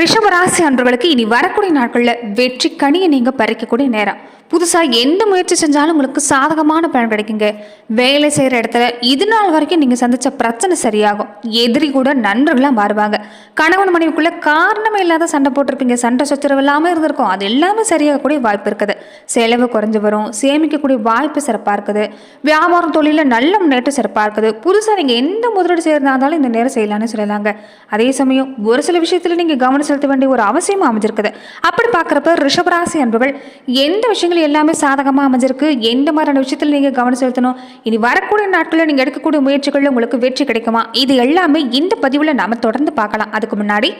ரிஷபராசி அன்பர்களுக்கு இனி வரக்கூடிய நாட்களில் வெற்றி கனியை நீங்கள் பறிக்கக்கூடிய நேரம். புதுசாக எந்த முயற்சி செஞ்சாலும் உங்களுக்கு சாதகமான பலன் கிடைக்குங்க. வேலை செய்கிற இடத்துல இது நாள் வரைக்கும் நீங்கள் சந்தித்த பிரச்சனை சரியாகும். எதிரி கூட நண்பர்களாக மாறுவாங்க. கணவன் மனைவிக்குள்ளே காரணமே இல்லாத சண்டை போட்டிருப்பீங்க. சண்டை சச்சரவு இல்லாமல் இருந்திருக்கும். அது எல்லாமே சரியாகக்கூடிய வாய்ப்பு இருக்குது. செலவு குறைஞ்சு வரும். சேமிக்கக்கூடிய வாய்ப்பு சிறப்பாக இருக்குது. வியாபாரம் தொழிலில் நல்ல முன்னேற்றம் சிறப்பாக இருக்குது. புதுசாக நீங்கள் எந்த முதலீடு செய்யறதாலும் இந்த நேரம் செய்யலாம்னு சொல்லலாங்க. அதே சமயம் ஒரு சில விஷயத்தில் நீங்கள் கவனம் செலுத்த வேண்டிய ஒரு அவசியம் அமைஞ்சிருக்குது. அப்படி பார்க்குறப்ப ரிஷபராசி என்பவள் எந்த விஷயங்கள் எல்லாமே சாதகமாக அமைஞ்சிருக்கு? எந்த மாதிரியான விஷயத்தில் நீங்கள் கவனம் செலுத்தணும்? இனி வரக்கூடிய நாட்களில் நீங்கள் எடுக்கக்கூடிய முயற்சிகளில் உங்களுக்கு வெற்றி கிடைக்குமா? இது எல்லாமே இந்த பதிவில் நாம தொடர்ந்து பார்க்கலாம். அதுக்கு முன்னாடி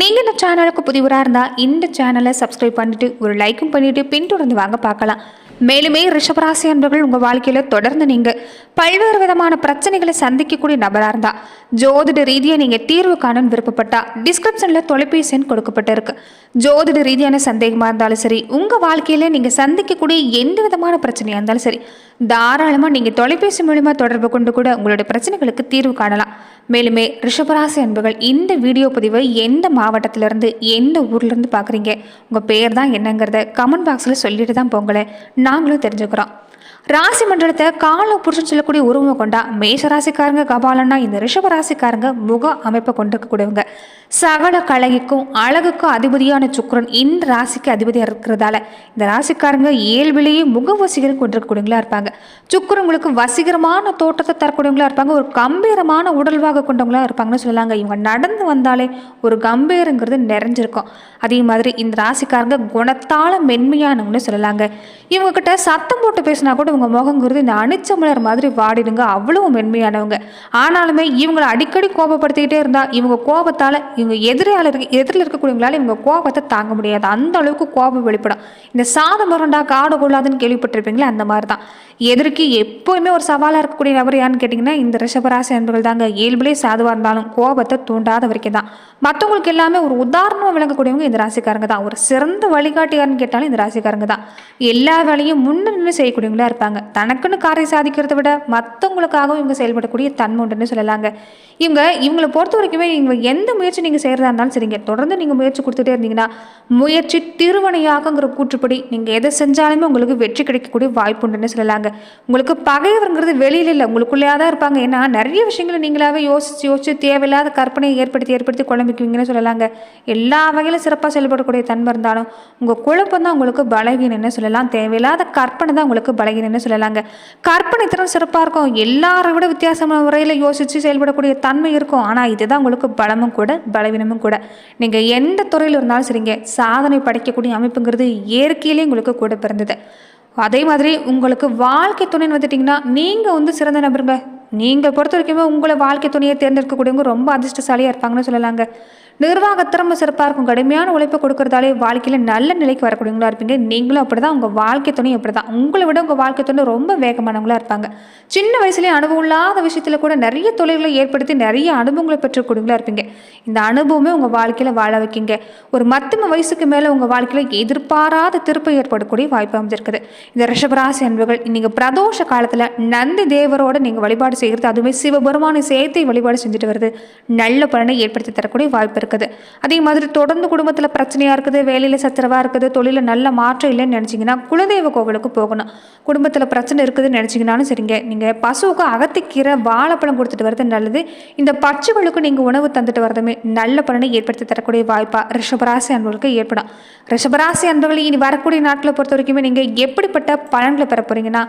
நீங்கள் இந்த சேனலுக்கு புதிவராக இருந்தால் இந்த சேனலை சப்ஸ்கிரைப் பண்ணிட்டு ஒரு லைக்கும் பண்ணிட்டு பின்தொடர்ந்து வாங்க பார்க்கலாம். மேலுமே ரிஷபராசி அன்பர்கள் உங்கள் வாழ்க்கையில் தொடர்ந்து நீங்கள் பல்வேறு விதமான பிரச்சனைகளை சந்திக்கக்கூடிய நபராக இருந்தால் ஜோதிட ரீதியாக நீங்கள் தீர்வு காணணும்னு விருப்பப்பட்டால் டிஸ்கிரிப்ஷனில் தொலைபேசி எண் கொடுக்கப்பட்டிருக்கு. ஜோதிட ரீதியான சந்தேகமாக இருந்தாலும் சரி உங்கள் வாழ்க்கையில் நீங்கள் சந்திக்கக்கூடிய எந்த விதமான பிரச்சனையாக இருந்தாலும் சரி தாராளமாக நீங்கள் தொலைபேசி மூலிமா தொடர்பு கொண்டு கூட உங்களுடைய பிரச்சனைகளுக்கு தீர்வு காணலாம். மேலுமே ரிஷபராசி அன்புகள் இந்த வீடியோ பதிவை எந்த மாவட்டத்திலேருந்து எந்த ஊர்லேருந்து பார்க்குறீங்க? உங்கள் பேர் தான் என்னங்கிறத கமெண்ட் பாக்ஸில் சொல்லிட்டு தான் போங்களேன். நாங்களும் தெரிஞ்சுக்கிறோம். ராசி மண்டலத்தை கால புருஷன் சொல்லக்கூடிய உருவம் கொண்டா மேஷ ராசிக்காரங்க கபாலன்னா இந்த ரிஷப ராசிக்காரங்க முக அமைப்பை கொண்டிருக்கக்கூடியவங்க. சகல கலகிக்கும் அழகுக்கும் அதிபதியான சுக்கரன் இந்த ராசிக்கு அதிபதியாக இருக்கிறதால இந்த ராசிக்காரங்க இயல்பிலேயே முக வசீகரம் கொண்டிருக்கக்கூடியவங்களா இருப்பாங்க. சுக்கரன் உங்களுக்கு வசீகரமான தோட்டத்தை தரக்கூடியவங்களா இருப்பாங்க. ஒரு கம்பீரமான உடல்வாக கொண்டவங்களா இருப்பாங்கன்னு சொல்லலாங்க. இவங்க நடந்து வந்தாலே ஒரு கம்பீரங்கிறது நிறைஞ்சிருக்கும். அதே மாதிரி இந்த ராசிக்காரங்க குணத்தால மென்மையானவங்கன்னு சொல்லலாங்க. இவங்க கிட்ட சத்தம் போட்டு பேசினா கூட இவங்க முகங்கிறது இந்த அணிச்சமலர் மாதிரி வாடிடுங்க. அவ்வளவு மென்மையானவங்க. ஆனாலுமே இவங்களை அடிக்கடி கோபப்படுத்திக்கிட்டே இருந்தா இவங்க கோபத்தால இவங்க எதிரியாளருக்கு எதிரில் இருக்கக்கூடியவங்களால இவங்க கோபத்தை தாங்க முடியாது. அந்த அளவுக்கு கோபம் வெளிப்படும். இந்த சாத முரண்டா காடு கொள்ளாதுன்னு கேள்விப்பட்டிருப்பீங்களே அந்த மாதிரி தான் எதிர்க்கு எப்போவுமே ஒரு சவாலாக இருக்கக்கூடிய நபர் யாருன்னு கேட்டிங்கன்னா இந்த ரிஷபராசி அன்பர்கள் தாங்க. இயல்பிலே சாதுவாக இருந்தாலும் கோபத்தை தூண்டாத வரைக்கும் தான். மற்றவங்களுக்கு எல்லாமே ஒரு உதாரணமாக விளங்கக்கூடியவங்க இந்த ராசிக்காரங்க தான். ஒரு சிறந்த வழிகாட்டியாருன்னு கேட்டாலும் இந்த ராசிக்காரங்க தான். எல்லா வேலையும் முன்ன செய்யக்கூடியவங்களா இருக்கும் இருப்பாங்க தனக்குன்னு காரியம் சாதிக்கிறத விட மற்றவங்களுக்காகவும் இவங்க செயல்படக்கூடிய தன்மை உண்டுன்னு சொல்லலாங்க. இவங்க இவங்களை பொறுத்த வரைக்குமே இவங்க எந்த முயற்சி நீங்கள் செய்கிறதா இருந்தாலும் சரிங்க. தொடர்ந்து நீங்கள் முயற்சி கொடுத்துட்டே இருந்தீங்கன்னா முயற்சி திருவனையாகங்கிற கூற்றுப்படி நீங்கள் எதை செஞ்சாலுமே உங்களுக்கு வெற்றி கிடைக்கக்கூடிய வாய்ப்பு உண்டுன்னு சொல்லலாங்க. உங்களுக்கு பகைவருங்கிறது வெளியில் இல்லை உங்களுக்குள்ளேயே தான் இருப்பாங்க. ஏன்னா நிறைய விஷயங்களை நீங்களாவே யோசிச்சு யோசிச்சு தேவையில்லாத கற்பனையை ஏற்படுத்தி ஏற்படுத்தி குழம்பிக்குவீங்கன்னு சொல்லலாங்க. எல்லா வகையிலும் சிறப்பாக செயல்படக்கூடிய தன்மை இருந்தாலும் உங்கள் குழப்பம் தான் உங்களுக்கு பலகீனன்னு சொல்லலாம். தேவையில்லாத கற்பனை தான் உங்களுக்கு அப்படின்னு சொல்லலாங்க? கற்பனை திறன் சிறப்பாக இருக்கும். எல்லாரை விட வித்தியாசமான முறையில் யோசித்து செயல்படக்கூடிய தன்மை இருக்கும். ஆனால் இதுதான் உங்களுக்கு பலமும் கூட பலவீனமும் கூட. நீங்கள் எந்த துறையில் இருந்தாலும் சரிங்க. சாதனை படைக்கக்கூடிய அமைப்புங்கிறது இயற்கையிலே உங்களுக்கு கூட பிறந்தது. அதே மாதிரி உங்களுக்கு வாழ்க்கை துணைன்னு வந்துட்டிங்கன்னா நீங்கள் வந்து சிறந்த நபருங்க. நீங்கள் பொறுத்த வரைக்குமே உங்களை வாழ்க்கை துணையை தேர்ந்தெடுக்கக்கூடியவங்க ரொம்ப அதிர்ஷ்டசாலியாக இருப்பாங்கன்னு சொல்லலாங்க. நிர்வாக திறமை சிறப்பாக இருக்கும். கடுமையான உழைப்பை கொடுக்குறதாலே வாழ்க்கையில் நல்ல நிலைக்கு வரக்கூடியவங்களா இருப்பீங்க. நீங்களும் அப்படி தான் உங்கள் வாழ்க்கை துணை அப்படி தான் உங்களை விட உங்கள் வாழ்க்கை துணை ரொம்ப வேகமானவங்களா இருப்பாங்க. சின்ன வயசுலேயே அனுபவம் இல்லாத விஷயத்தில் கூட நிறைய தொழில்களை ஏற்படுத்தி நிறைய அனுபவங்களை பெற்றக்கூடியவங்களா இருப்பீங்க. இந்த அனுபவமே உங்கள் வாழ்க்கையில் வாழ வைக்கிங்க. ஒரு மத்தம வயசுக்கு மேலே உங்கள் வாழ்க்கையில் எதிர்பாராத திருப்பம் ஏற்படக்கூடிய வாய்ப்பு அமைஞ்சிருக்குது. இந்த ரிஷபராசி அன்புகள் நீங்கள் பிரதோஷ காலத்தில் நந்தி தேவரோட நீங்கள் வழிபாடு செய்கிறது. அதுவுமே சிவபெருமானை சேர்த்து வழிபாடு செஞ்சுட்டு வருது. நல்ல பலனை ஏற்படுத்தி தரக்கூடிய வாய்ப்பு இருக்குது. அதே மாதிரி தொடர்ந்து குடும்பத்தில் பிரச்சனையாக இருக்குது வேலையில் சத்திரவாக இருக்குது தொழிலில் நல்ல மாற்றம் இல்லைன்னு நினச்சிங்கன்னா குலதெய்வ கோவிலுக்கு போகணும். குடும்பத்தில் பிரச்சனை இருக்குதுன்னு நினச்சிங்கனாலும் சரிங்க. நீங்கள் பசுவுக்கு அகத்திக்கீரை வாழைப்பழம் கொடுத்துட்டு வரது நல்லது. இந்த பச்சுகளுக்கு நீங்கள் உணவு தந்துட்டு வரதுமே நல்ல பலனை ஏற்படுத்தி தரக்கூடிய வாய்ப்பாக ரிஷபராசி அன்பர்களுக்கு ஏற்படும். ரிஷபராசி அன்பர்கள் இனி வரக்கூடிய நாட்களை பொறுத்த வரைக்குமே நீங்கள் எப்படிப்பட்ட பலன்களை பெற போகிறீங்கன்னா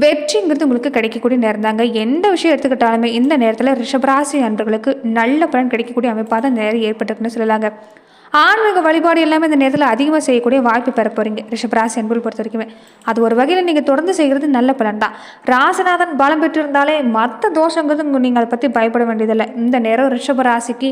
வெற்றிங்கிறது உங்களுக்கு கிடைக்கக்கூடிய நேரம் தாங்க எந்த விஷயம் எடுத்துக்கிட்டாலுமே இந்த நேரத்தில் ரிஷபராசி அன்பர்களுக்கு நல்ல பலன் கிடைக்கக்கூடிய அமைப்பாக தான் நேரம் ஏற்பட்டிருக்குன்னு சொல்லலாங்க. ஆன்மீக வழிபாடு எல்லாமே இந்த நேரத்தில் அதிகமாக செய்யக்கூடிய வாய்ப்பு பெற போகிறீங்க ரிஷபராசி அன்புகள் பொறுத்த வரைக்குமே. அது ஒரு வகையில் நீங்கள் தொடர்ந்து செய்கிறது நல்ல பலன் தான். ராசிநாதன் பலம் பெற்றிருந்தாலே மற்ற தோஷங்கிறது நீங்கள் அதை பற்றி பயப்பட வேண்டியதில்லை. இந்த நேரம் ரிஷபராசிக்கு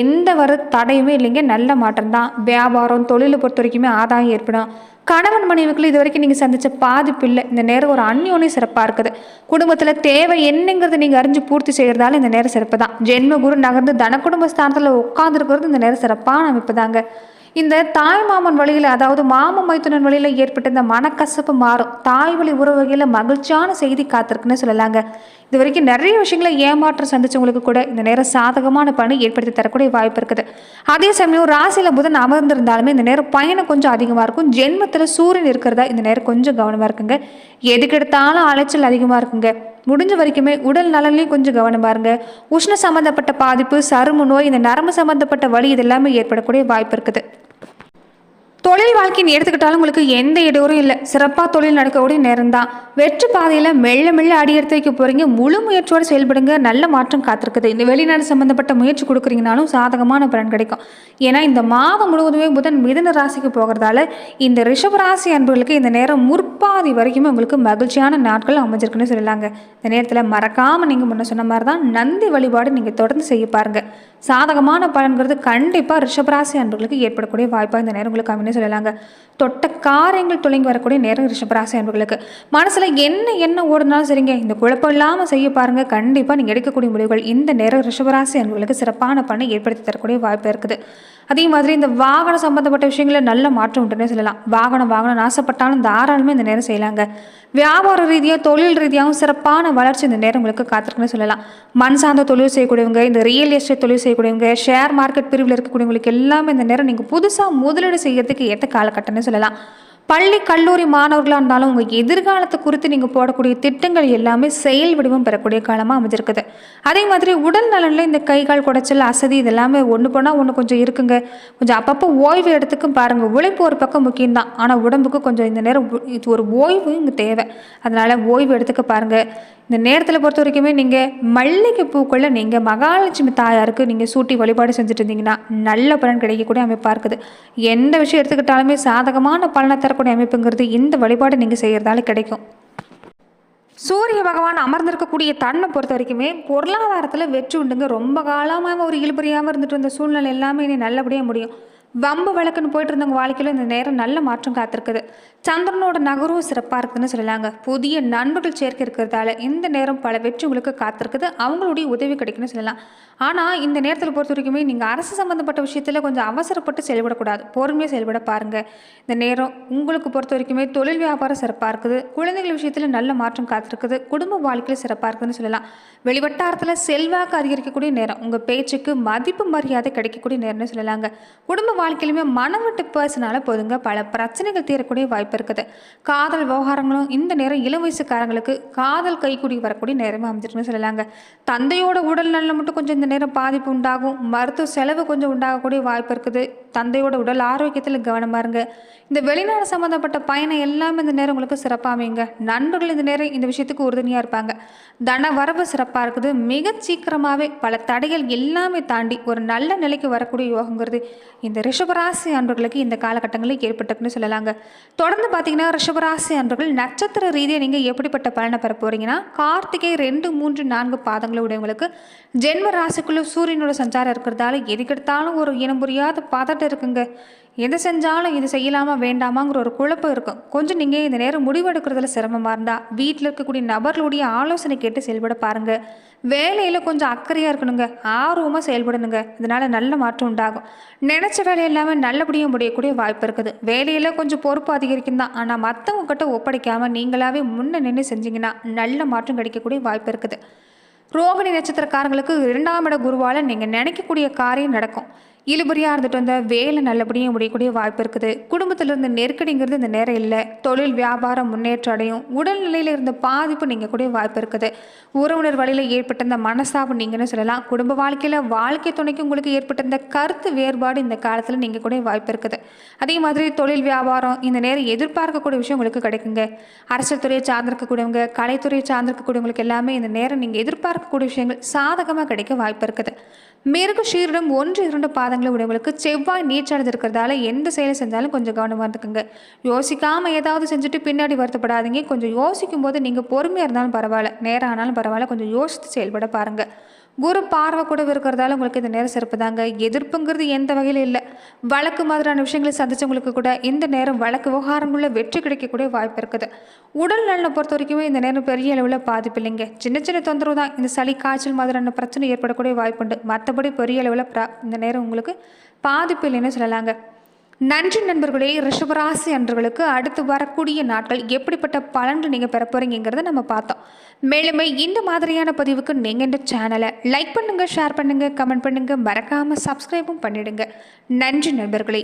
எந்த வர தடையுமே இல்லைங்க. நல்ல மாற்றம் தான் வியாபாரம் தொழிலை பொறுத்த வரைக்குமே ஆதாயம் ஏற்படும். கணவன் மனைவிக்குள்ள இது வரைக்கும் நீங்கள் சந்தித்த பாதிப்பு இல்லை. இந்த நேரம் ஒரு அந்யோன்யம் சிறப்பாக இருக்குது. குடும்பத்தில் தேவை என்னங்கிறத நீங்கள் அறிஞ்சு பூர்த்தி செய்கிறதால இந்த நேரம் சிறப்பு தான் ஜென்ம குரு நகர்ந்து தன குடும்ப ஸ்தானத்தில் உட்காந்துருக்கிறது இந்த நேரம் சிறப்பான அமைப்பு தாங்க இந்த தாய் மாமன் வழியில் அதாவது மாம மைத்துனன் வழியில் ஏற்பட்ட இந்த மனக்கசப்பு மாறும். தாய் வழி உறவுகளில் மகிழ்ச்சியான செய்தி காத்திருக்குன்னு சொல்லலாங்க. இது வரைக்கும் நிறைய விஷயங்களை ஏமாற்றம் சந்திச்சவங்களுக்கு கூட இந்த நேரம் சாதகமான பணி ஏற்படுத்தி தரக்கூடிய வாய்ப்பு இருக்குது. அதே சமயம் ராசியில் புதன் அமர்ந்திருந்தாலுமே இந்த நேரம் பயணம் கொஞ்சம் அதிகமாக இருக்கும். ஜென்மத்தில் சூரியன் இருக்கிறதா இந்த நேரம் கொஞ்சம் கவனமாக இருக்குங்க. எதுக்கு எடுத்தாலும் அலைச்சல் அதிகமாக இருக்குங்க. முடிஞ்ச வரைக்குமே உடல் நலன்லையும் கொஞ்சம் கவனமாக இருங்க. உஷ்ண சம்மந்தப்பட்ட பாதிப்பு சரும நோய் இந்த நரம்பு சம்மந்தப்பட்ட வலி இது எல்லாமே ஏற்படக்கூடிய வாய்ப்பு இருக்குது. தொழில் வாழ்க்கைன்னு எடுத்துக்கிட்டாலும் உங்களுக்கு எந்த இடையூறும் இல்லை. சிறப்பாக தொழில் நடக்கக்கூடிய நேரம் தான் வெற்றி பாதையில் மெல்ல மெல்ல அடி எடுத்து வைக்க போகிறீங்க முழு முயற்சியோடு செயல்படுங்க. நல்ல மாற்றம் காத்திருக்குது. இந்த வெளிநாடு சம்மந்தப்பட்ட முயற்சி கொடுக்குறீங்கனாலும் சாதகமான பலன் கிடைக்கும். ஏன்னா இந்த மாதம் முழுவதுமே புதன் மிதன ராசிக்கு போகிறதால இந்த ரிஷபராசி அன்பர்களுக்கு இந்த நேரம் முற்பாதி வரைக்குமே உங்களுக்கு மகிழ்ச்சியான நாட்கள் அமைஞ்சிருக்குன்னு சொல்லலாங்க. இந்த நேரத்தில் மறக்காமல் நீங்கள் முன்ன சொன்ன மாதிரி தான் நந்தி வழிபாடு நீங்கள் தொடர்ந்து செய்ய பாருங்கள் சாதகமான பலன்கிறது கண்டிப்பாக ரிஷபராசி அன்பர்களுக்கு ஏற்படக்கூடிய வாய்ப்பாக இந்த நேரம் உங்களுக்கு அப்படின்னு சொல்லலாங்க. தொட்ட காரியங்கள் துளங்கி வரக்கூடிய நேரம் ரிஷபராசி அன்பர்களுக்கு. மனசில் என்ன என்ன ஓடுனாலும் சரிங்க. இந்த குழப்பம் இல்லாமல் செய்ய பாருங்கள் கண்டிப்பாக நீங்கள் எடுக்கக்கூடிய முடிவுகள் இந்த நேரம் ரிஷபராசி அன்பர்களுக்கு சிறப்பான பண்ணை ஏற்படுத்தி தரக்கூடிய வாய்ப்பு இருக்குது. அதே மாதிரி இந்த வாகனம் சம்பந்தப்பட்ட விஷயங்களில் நல்ல மாற்றம் உண்டுன்னே சொல்லலாம். வாகனம் வாகனம் ஆசைப்பட்டாலும் தாராளமே இந்த நேரம் செய்யலாங்க. வியாபார ரீதியாக தொழில் ரீதியாகவும் சிறப்பான வளர்ச்சி இந்த நேரம் உங்களுக்கு காத்திருக்குன்னு சொல்லலாம். மண் சார்ந்த தொழில் செய்யக்கூடியவங்க இந்த ரியல் எஸ்டேட் தொழில் செய்யக்கூடியவங்க ஷேர் மார்க்கெட் பிரிவில் இருக்கக்கூடியவங்களுக்கு எல்லாமே இந்த நேரம் நீங்கள் புதுசாக முதலீடு செய்யறதுக்கு ஏற்ற காலகட்டம்னு சொல்லலாம். பள்ளி கல்லூரி மாணவர்களாக இருந்தாலும் உங்கள் எதிர்காலத்தை குறித்து நீங்கள் போடக்கூடிய திட்டங்கள் எல்லாமே செயல் வடிவம் பெறக்கூடிய காலமாக அமைஞ்சிருக்குது. அதே மாதிரி உடல் நலனில் இந்த கை கால் குடைச்சல் அசதி இதெல்லாமே ஒன்று போனால் ஒன்று கொஞ்சம் இருக்குங்க. கொஞ்சம் அப்பப்போ ஓய்வு எடுத்துக்கும் பாருங்கள் உழைப்பு ஒரு பக்கம் முக்கியம்தான். ஆனால் உடம்புக்கு கொஞ்சம் இந்த நேரம் இது ஒரு ஓய்வு இங்கே தேவை. அதனால் ஓய்வு எடுத்துக்க பாருங்கள் இந்த நேரத்தில் பொறுத்த வரைக்குமே நீங்கள் மல்லிகை பூக்குள்ள நீங்கள் மகாலட்சுமி தாயாருக்கு நீங்கள் சூட்டி வழிபாடு செஞ்சுட்டு இருந்தீங்கன்னா நல்ல பலன் கிடைக்கக்கூடிய அமைப்பாக இருக்குது. எந்த விஷயம் எடுத்துக்கிட்டாலுமே சாதகமான பலனை தரக்கூடிய அமைப்புங்கிறது இந்த வழிபாடு நீங்கள் செய்கிறதால கிடைக்கும். சூரிய பகவான் அமர்ந்திருக்கக்கூடிய தன்னை பொறுத்த வரைக்குமே பொருளாதாரத்தில் வெற்றி உண்டுங்க. ரொம்ப காலமாக ஒரு இழுபறியாமல் இருந்துட்டு இருந்த சூழ்நிலை எல்லாமே இனி நல்லபடியாக முடியும். வம்பு வழக்குன்னு போயிட்டு இருந்தவங்க வாழ்க்கையில் இந்த நேரம் நல்ல மாற்றம் காத்திருக்குது. சந்திரனோட நகரும் சிறப்பாக இருக்குதுன்னு சொல்லலாங்க. புதிய நண்பர்கள் சேர்க்கை இருக்கிறதால இந்த நேரம் பல வெற்றி உங்களுக்கு காத்திருக்குது. அவங்களுடைய உதவி கிடைக்குன்னு சொல்லலாம். ஆனால் இந்த நேரத்தில் பொறுத்த வரைக்குமே நீங்கள் அரசு சம்மந்தப்பட்ட விஷயத்தில் கொஞ்சம் அவசரப்பட்டு செயல்படக்கூடாது. பொறுமையாக செயல்பட பாருங்கள் இந்த நேரம் உங்களுக்கு பொறுத்த வரைக்குமே தொழில் வியாபாரம் சிறப்பாக இருக்குது. குழந்தைகள் விஷயத்தில் நல்ல மாற்றம் காத்திருக்குது. குடும்ப வாழ்க்கையில் சிறப்பாக இருக்குதுன்னு சொல்லலாம். வெளிவட்டாரத்தில் செல்வாக்கு அதிகரிக்கக்கூடிய நேரம். உங்கள் பேச்சுக்கு மதிப்பு மரியாதை கிடைக்கக்கூடிய நேரம்னு சொல்லலாங்க. குடும்ப வாழ்க்கையிலுமே மனம் விட்டு பேசினால போதுங்க. பல பிரச்சனைகள் தீரக்கூடிய வாய்ப்பு இருக்குது. காதல் விவகாரங்களும் இந்த நேரம் இளம் வயசுக்காரங்களுக்கு காதல் கைக்குடி வரக்கூடிய நேரமாக அமைஞ்சிருக்குன்னு சொல்லலாங்க. தந்தையோட உடல் நலம் மட்டும் கொஞ்சம் இந்த நேரம் பாதிப்பு உண்டாகும். மருத்துவ செலவு கொஞ்சம் உண்டாகக்கூடிய வாய்ப்பு இருக்குது. தந்தையோட உடல் ஆரோக்கியத்தில் கவனமாக இருங்க. இந்த வெளிநாடு சம்மந்தப்பட்ட பயணம் எல்லாமே இந்த நேரம் உங்களுக்கு சிறப்பாக அமையுங்க. நண்பர்கள் இந்த நேரம் இந்த விஷயத்துக்கு உறுதுணையாக இருப்பாங்க. தன வரவு சிறப்பாக இருக்குது. மிக சீக்கிரமாகவே பல தடைகள் எல்லாமே தாண்டி ஒரு நல்ல நிலைக்கு வரக்கூடிய யோகங்கிறது இந்த ரிஷபராசி அன்பர்களுக்கு இந்த காலகட்டங்களில் ஏற்பட்டுக்குன்னு சொல்லலாங்க. தொடர்ந்து பார்த்தீங்கன்னா ரிஷபராசி அன்பர்கள் நட்சத்திர ரீதியாக நீங்கள் எப்படிப்பட்ட பலனை பெற போகிறீங்கன்னா கார்த்திகை ரெண்டு மூன்று நான்கு பாதங்களை உடையவங்களுக்கு ஜென்ம ராசிக்குள்ளே சூரியனோட சஞ்சாரம் இருக்கிறதால எதுக்கெடுத்தாலும் ஒரு இனம் புரியாத பதட்டம் இருக்குங்க. எது செஞ்சாலும் இது செய்யலாமா வேண்டாமாங்கிற ஒரு குழப்பம் இருக்கும். கொஞ்சம் நீங்கள் இந்த நேரம் முடிவெடுக்கிறதுல சிரமமாக இருந்தால் வீட்டில் இருக்கக்கூடிய நபர்களுடைய ஆலோசனை கேட்டு செயல்பட பாருங்கள் வேலையில் கொஞ்சம் அக்கறையாக இருக்கணுங்க. ஆர்வமாக செயல்படணுங்க. இதனால் நல்ல மாற்றம் உண்டாகும். நினச்ச வேலை எல்லாமே நல்லபடியாக முடியக்கூடிய வாய்ப்பு இருக்குது. வேலையில் கொஞ்சம் பொறுப்பு அதிகரிக்கும் தான். ஆனால் மற்றவங்க கிட்ட ஒப்படைக்காமல் நீங்களாகவே முன்ன நின்று செஞ்சீங்கன்னா நல்ல மாற்றம் கிடைக்கக்கூடிய வாய்ப்பு இருக்குது. ரோகிணி நட்சத்திரக்காரங்களுக்கு இரண்டாம் இட குருவால் நீங்கள் நினைக்கக்கூடிய காரியம் நடக்கும். இழுபறியாக இருந்துட்டு வந்த வேலை நல்லபடியாக முடியக்கூடிய வாய்ப்பு இருக்குது. குடும்பத்தில் இருந்த நெருக்கடிங்கிறது இந்த நேரம் இல்லை. தொழில் வியாபாரம் முன்னேற்றம் அடையும். உடல்நிலையில் இருந்த பாதிப்பு நீங்கள் கூடிய வாய்ப்பு இருக்குது. உறவினர் வழியில் ஏற்பட்ட இந்த மனஸ்தாபம் நீங்கன்னு சொல்லலாம். குடும்ப வாழ்க்கையில் வாழ்க்கை துணைக்கு உங்களுக்கு ஏற்பட்ட இந்த கருத்து வேறுபாடு இந்த காலத்தில் நீங்கள் கூட வாய்ப்பு இருக்குது. அதே மாதிரி தொழில் வியாபாரம் இந்த நேரம் எதிர்பார்க்கக்கூடிய விஷயம் உங்களுக்கு கிடைக்குங்க. அரசியல் துறையை சார்ந்திருக்கக்கூடியவங்க கலைத்துறையை சார்ந்திருக்கக்கூடியவங்களுக்கு எல்லாமே இந்த நேரம் நீங்கள் எதிர்பார்க்கக்கூடிய விஷயங்கள் சாதகமாக கிடைக்க வாய்ப்பு இருக்குது. மிருக ஷீரிடம் ஒன்று இரண்டு பாதங்களை உடையவங்களுக்கு செவ்வாய் நீச்சடைந்து இருக்கிறதால எந்த செயலை செஞ்சாலும் கொஞ்சம் கவனமாக இருந்துக்குங்க. யோசிக்காமல் ஏதாவது செஞ்சுட்டு பின்னாடி வருத்தப்படாதீங்க. கொஞ்சம் யோசிக்கும் போது நீங்கள் பொறுமையாக இருந்தாலும் பரவாயில்ல. நேரம் ஆனாலும் பரவாயில்ல. கொஞ்சம் யோசித்து செயல்பட பாருங்கள் குரு பார்வை கூட இருக்கிறதால உங்களுக்கு இந்த நேரம் சிறப்பு தாங்க. எதிர்ப்புங்கிறது எந்த வகையில் இல்லை. வழக்கு மாதிரியான விஷயங்களை சந்திச்சவங்களுக்கு கூட இந்த நேரம் வழக்கு விவகாரங்களில் வெற்றி கிடைக்கக்கூடிய வாய்ப்பு இருக்குது. உடல் நலனை பொறுத்த வரைக்குமே இந்த நேரம் பெரிய அளவில் பாதிப்பு இல்லைங்க. சின்ன சின்ன தொந்தரவு தான். இந்த சளி காய்ச்சல் மாதிரியான பிரச்சனை ஏற்படக்கூடிய வாய்ப்புண்டு மற்றபடி பெரிய அளவில் ப்ரா இந்த நேரம் உங்களுக்கு பாதிப்பு இல்லைன்னு சொல்லலாங்க. நன்றி நண்பர்களே ரிஷபராசி அன்றர்களுக்கு அடுத்து வரக்கூடிய நாட்கள் எப்படிப்பட்ட பலன்கள் நீங்கள் பெற போகிறீங்கிறத நம்ம பார்த்தோம். மேலுமே இந்த மாதிரியான பதிவுக்கு நீங்கள் இந்த சேனலை லைக் பண்ணுங்கள் ஷேர் பண்ணுங்கள் கமெண்ட் பண்ணுங்கள் மறக்காமல் சப்ஸ்கிரைபும் பண்ணிடுங்க. நன்றி நண்பர்களே.